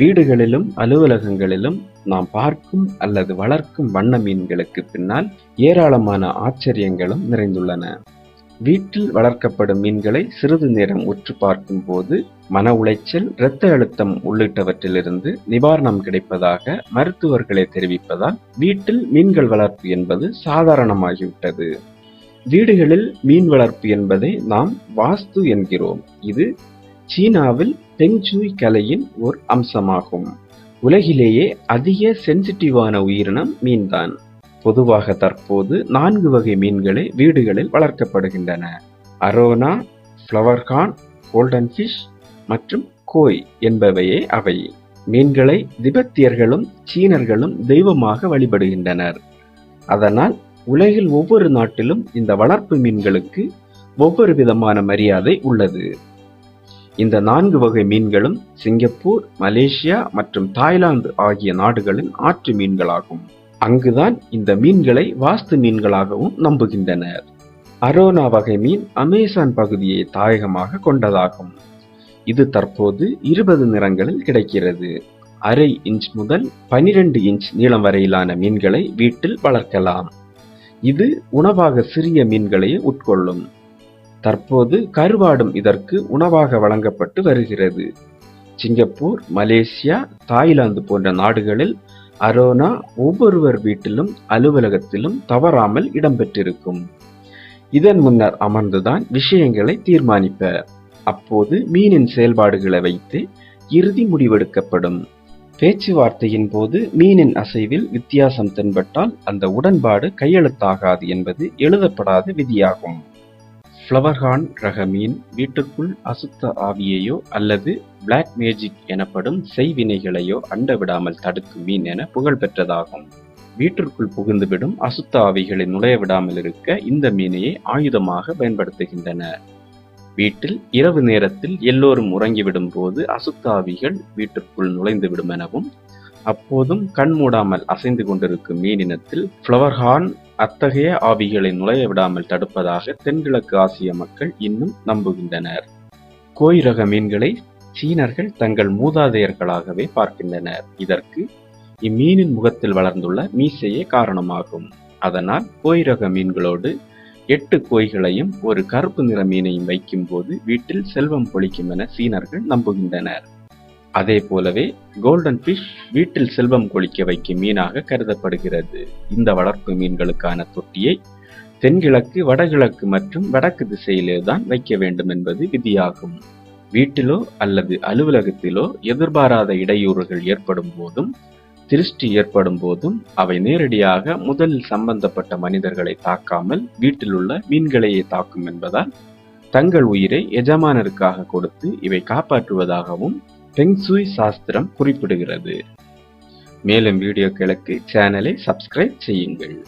வீடுகளிலும் அலுவலகங்களிலும் நாம் பார்க்கும் அல்லது வளர்க்கும் வண்ண மீன்களுக்கு பின்னால் ஏராளமான ஆச்சரியங்களும் நிறைந்துள்ளன. வீட்டில் வளர்க்கப்படும் மீன்களை சிறிது நேரம் உற்று பார்க்கும் போது மன உளைச்சல் இரத்த அழுத்தம் உள்ளிட்டவற்றிலிருந்து நிவாரணம் கிடைப்பதாக மருத்துவர்களே தெரிவிப்பதால் வீட்டில் மீன்கள் வளர்ப்பு என்பது சாதாரணமாகிவிட்டது. வீடுகளில் மீன் வளர்ப்பு என்பதை நாம் வாஸ்து என்கிறோம். இது சீனாவில் பெங்ஜூய் கலையின் ஒரு அம்சமாகும். உலகிலேயே அதிக சென்சிட்டிவான உயிரினம் மீன்தான். பொதுவாக தற்போது நான்கு வகை மீன்களை வீடுகளில் வளர்க்கப்படுகின்றன. அரோனா ஃப்ளவர்கான் கோல்டன் ஃபிஷ் மற்றும் கோய் என்பவையே அவை. மீன்களை திபெத்தியர்களும் சீனர்களும் தெய்வமாக வழிபடுகின்றனர். அதனால் உலகில் ஒவ்வொரு நாட்டிலும் இந்த வளர்ப்பு மீன்களுக்கு ஒவ்வொரு விதமான மரியாதை உள்ளது. இந்த நான்கு வகை மீன்களும் சிங்கப்பூர் மலேசியா மற்றும் தாய்லாந்து ஆகிய நாடுகளின் ஆற்று மீன்களாகும். அங்குதான் இந்த மீன்களை வாஸ்து மீன்களாகவும் நம்புகின்றனர். அரோனா வகை மீன் அமேசான் பகுதியை தாயகமாக கொண்டதாகும். இது தற்போது இருபது நிறங்களில் கிடைக்கிறது. அரை இன்ச் முதல் பனிரெண்டு இன்ச் நீளம் வரையிலான மீன்களை வீட்டில் வளர்க்கலாம். இது உணவாக சிறிய மீன்களையே உட்கொள்ளும். தற்போது கருவாடும் இதற்கு உணவாக வழங்கப்பட்டு வருகிறது. சிங்கப்பூர் மலேசியா தாய்லாந்து போன்ற நாடுகளில் அரோனா ஒவ்வொருவர் வீட்டிலும் அலுவலகத்திலும் தவறாமல் இடம்பெற்றிருக்கும். இதன் முன்னர் அமர்ந்துதான் விஷயங்களை தீர்மானிப்பர் அப்போது மீனின் செயல்பாடுகளை வைத்து இறுதி முடிவெடுக்கப்படும். பேச்சுவார்த்தையின் போது மீனின் அசைவில் வித்தியாசம் தென்பட்டால் அந்த உடன்பாடு கையெழுத்தாகாது என்பது எழுதப்படாத விதியாகும். ஃப்ளவர்ஹார்ன் ரக மீன் வீட்டுக்குள் அசுத்த ஆவியையோ அல்லது பிளாக் மேஜிக் எனப்படும் செய்வினைகளையோ அண்ட விடாமல் தடுக்கும் மீன் என புகழ் பெற்றதாகும். வீட்டிற்குள் புகுந்துவிடும் அசுத்த ஆவிகளை நுழைய விடாமல் இருக்க இந்த மீனையை ஆயுதமாக பயன்படுத்துகின்றனர் வீட்டில் இரவு நேரத்தில் எல்லோரும் உறங்கிவிடும் போது அசுத்த ஆவிகள் வீட்டிற்குள் நுழைந்துவிடும் எனவும் அப்போதும் கண் மூடாமல் அசைந்து கொண்டிருக்கும் மீனினத்தில் ஃப்ளவர்ஹார்ன் அத்தகைய ஆவிகளை நுழைய விடாமல் தடுப்பதாக தென்கிழக்கு ஆசிய மக்கள் இன்னும் நம்புகின்றனர். கோய் ரக மீன்களை சீனர்கள் தங்கள் மூதாதையர்களாகவே பார்க்கின்றனர். இதற்கு இம்மீனின் முகத்தில் வளர்ந்துள்ள மீசையே காரணமாகும். அதனால் கோய் ரக மீன்களோடு எட்டு கோய்களையும் ஒரு கருப்பு நிற மீனையும் வைக்கும்போது வீட்டில் செல்வம் பொழிக்கும் என சீனர்கள் நம்புகின்றனர். அதே போலவே கோல்டன் ஃபிஷ் வீட்டில் செல்வம் கொளிக்க வைக்கும் மீனாக கருதப்படுகிறது. இந்த வளர்ப்பு மீன்களுக்கான தொட்டியை தென்கிழக்கு வடகிழக்கு மற்றும் வடக்கு திசையிலே தான் வைக்க வேண்டும் என்பது விதியாகும். வீட்டிலோ அல்லது அலுவலகத்திலோ எதிர்பாராத இடையூறுகள் ஏற்படும் போதும் திருஷ்டி ஏற்படும் போதும் அவை நேரடியாக முதலில் சம்பந்தப்பட்ட மனிதர்களை தாக்காமல் வீட்டிலுள்ள மீன்களையே தாக்கும் என்பதால் தங்கள் உயிரை எஜமானருக்காக கொடுத்து இவை காப்பாற்றுவதாகவும் பெங்சுய் சாஸ்திரம் குறிப்பிடுகிறது. மேலும் வீடியோ கிழக்கு சேனலை சப்ஸ்கிரைப் செய்யுங்கள்.